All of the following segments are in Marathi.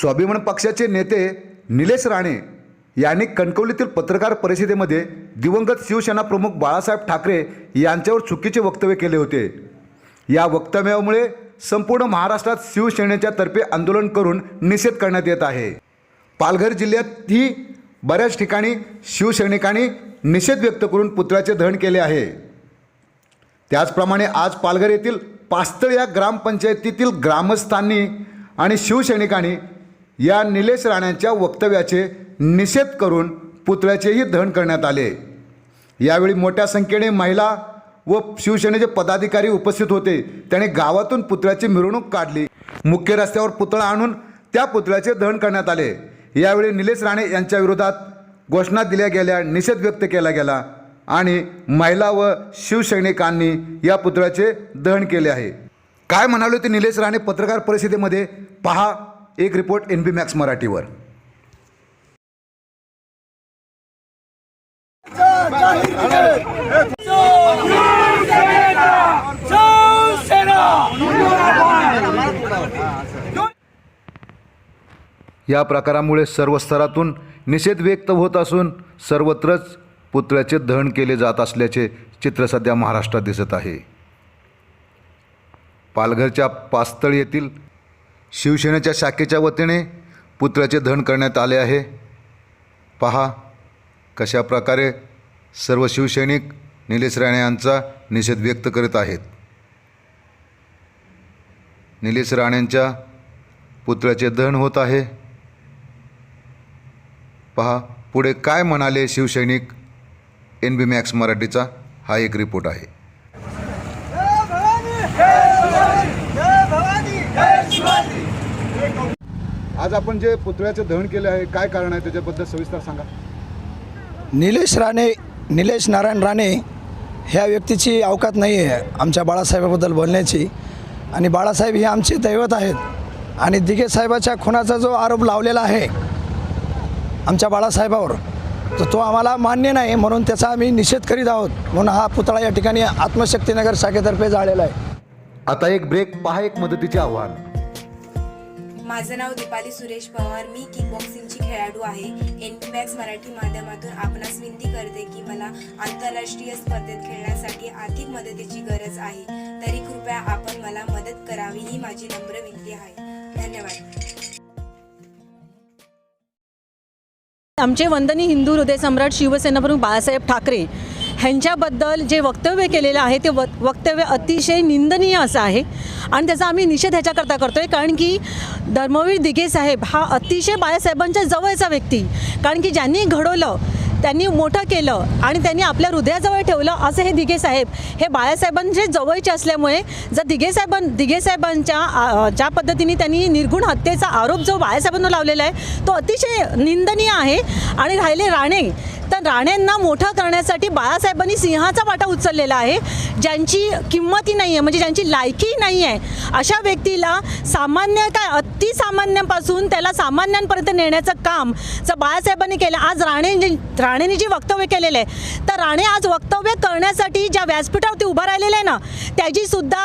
स्वाभिमान पक्षाचे नेते निलेश राणे यांनी कणकवलीतील पत्रकार परिषदेमध्ये दिवंगत शिवसेना प्रमुख बाळासाहेब ठाकरे यांच्यावर चुकीचे वक्तव्य केले होते. या वक्तव्यामुळे संपूर्ण महाराष्ट्रात शिवसेनेच्या तर्फे आंदोलन करून निषेध करण्यात येत आहे. पालघर जिल्ह्यातही बऱ्याच ठिकाणी शिवसैनिकांनी निषेध व्यक्त करून पुतळ्याचे दहन केले आहे. त्याचप्रमाणे आज पालघर येथील पास्तळ या ग्रामपंचायतीतील ग्रामस्थांनी आणि शिवसैनिकांनी या निलेश राणेंच्या वक्तव्याचे निषेध करून पुतळ्याचेही दहन करण्यात आले. यावेळी मोठ्या संख्येने महिला व शिवसेनेचे पदाधिकारी उपस्थित होते. त्याने गावातून पुतळ्याची मिरवणूक काढली. मुख्य रस्त्यावर पुतळा आणून त्या पुतळ्याचे दहन करण्यात आले. यावेळी निलेश राणे यांच्या विरोधात घोषणा दिल्या गेल्या निषेध व्यक्त केला गेला आणि महिला व शिवसैनिकांनी या पुतळ्याचे दहन केले आहे. काय म्हणाले ते निलेश राणे? पत्रकार परिषदेमध्ये पहा. एक रिपोर्ट एन बी मॅक्स मराठीवर. या प्रकारामुळे सर्व स्तरातून निषेध व्यक्त होत असून सर्वत्रच पुतळ्याचे दहन केले जात असल्याचे चित्र सध्या महाराष्ट्रात दिसत आहे. पालघरच्या पास्तळ येथील शिवसेनेच्या शाखेच्या वतीने पुतळ्याचे दहन करण्यात आले आहे. पहा कशा प्रकारे सर्व शिवसैनिक निलेश राणे यांचा निषेध व्यक्त करीत आहेत. निलेश राणेंच्या पुतळ्याचे दहन होत आहे. पहा पुढे काय म्हणाले शिवसैनिक एन बी मॅक्स मराठीचा हा एक रिपोर्ट आहे. आज आपण जे पुतळ्याचे दहन केले आहे काय कारण आहे त्याच्याबद्दल सविस्तर सांगा. निलेश राणे निलेश नारायण राणे ह्या व्यक्तीची अवकात नाही आहे आमच्या बाळासाहेबाबद्दल बोलण्याची. आणि बाळासाहेब हे आमचे दैवत आहेत. आणि दिघे साहेबाच्या खुनाचा जो आरोप लावलेला आहे आमच्या बाळासाहेबावर तर तो आम्हाला मान्य नाही म्हणून त्याचा आम्ही निषेध करीत आहोत म्हणून हा पुतळा या ठिकाणी आत्मशक्तीनगर शाखेतर्फे जाळलेला आहे. आता एक ब्रेक पहा एक मदतीचे आव्हान. माझं नाव दीपाली सुरेश पवार. मी किक बॉक्सिंगची खेळाडू आहे. एन पी मॅक्स मराठी माध्यमातून आपणास विनंती करते की मला आंतरराष्ट्रीय स्पर्धेत खेळण्यासाठी आर्थिक मदतीची गरज आहे. तरी कृपया आपण मला मदत करावी ही माझी नम्र विनंती आहे. धन्यवाद. आमचे वंदनी हिंदू हृदय सम्राट शिवसेना प्रमुख बाळासाहेब ठाकरे ह्यांच्याबद्दल जे वक्तव्य केलेलं आहे ते व वक्तव्य अतिशय निंदनीय असं आहे. आणि त्याचा आम्ही निषेध ह्याच्याकरता करतो आहे कारण की धर्मवीर दिघे साहेब हा अतिशय बाळासाहेबांच्या जवळचा व्यक्ती. कारण की ज्यांनी घडवलं त्यांनी मोठं केलं आणि त्यांनी आपल्या हृदयाजवळ ठेवलं असं हे दिघे साहेब. हे बाळासाहेबांचे जवळचे असल्यामुळे जर दिघे साहेबां दिघे साहेबांच्या ज्या पद्धतीने त्यांनी निर्गुण हत्येचा आरोप जो बाळासाहेबांना लावलेला आहे तो अतिशय निंदनीय आहे. आणि राहिले राणे. तर राणेंना मोठं करण्यासाठी बाळासाहेबांनी सिंहाचा वाटा उचललेला आहे. ज्यांची किंमतही नाही आहे म्हणजे ज्यांची लायकीही नाही आहे अशा व्यक्तीला सामान्य काय अतिसामान्यांपासून त्याला सामान्यांपर्यंत नेण्याचं काम जर बाळासाहेबांनी केलं आज राणे राणेंनी जी वक्तव्य केलेलं आहे तर राणे आज वक्तव्य करण्यासाठी ज्या व्यासपीठावरती उभा राहिलेलं आहे ना त्याची सुद्धा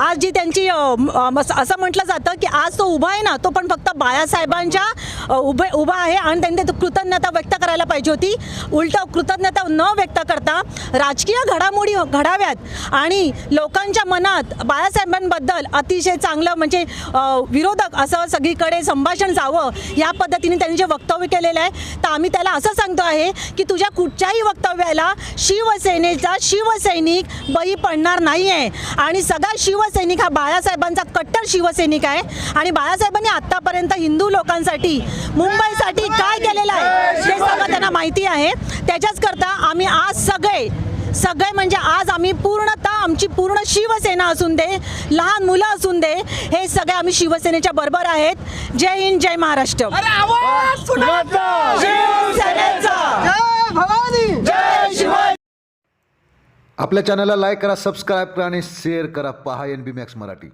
आज जी त्यांची असं म्हटलं जातं की आज तो उभा आहे ना तो पण फक्त बाळासाहेबांच्या उभे उभा आहे आणि त्यांनी ते कृतज्ञता व्यक्त करायला पाहिजे होती. उलट कृतज्ञता न व्यक्त करता राजकीय घडामोडी घडाव्यात आणि लोकांच्या मनात बाळासाहेबांबद्दल अतिशय चांगलं म्हणजे विरोधक असं सगळीकडे संभाषण जावं या पद्धतीने त्यांनी जे वक्तव्य केलेलं आहे तर आम्ही त्याला असं सांगतो आहे की तुझ्या कुठच्याही वक्तव्याला शिवसेनेचा शिवसैनिक बळी पडणार नाही आहे आणि सगळा शिवसैनिक हा बाळासाहेबांचा कट्टर शिवसैनिक आहे. आणि बाळासाहेबांनी आत्तापर्यंत हिंदू लोकांसाठी मुंबईसाठी काय केलेलं आहे हे सगळं त्यांना माहिती आहे. त्याच्याच करता आम्ही आज सगळे सगळे म्हणजे आज आम्ही पूर्णतः आमची पूर्ण शिवसेना असून दे लहान मुलं असून दे हे सगळे आम्ही शिवसेनेच्या बरोबर आहेत. जय हिंद जय महाराष्ट्र. शिवसेनेचा! आपल्या चॅनलला लाईक करा सबस्क्राईब करा आणि शेअर करा. पहा एन बी मॅक्स मराठी.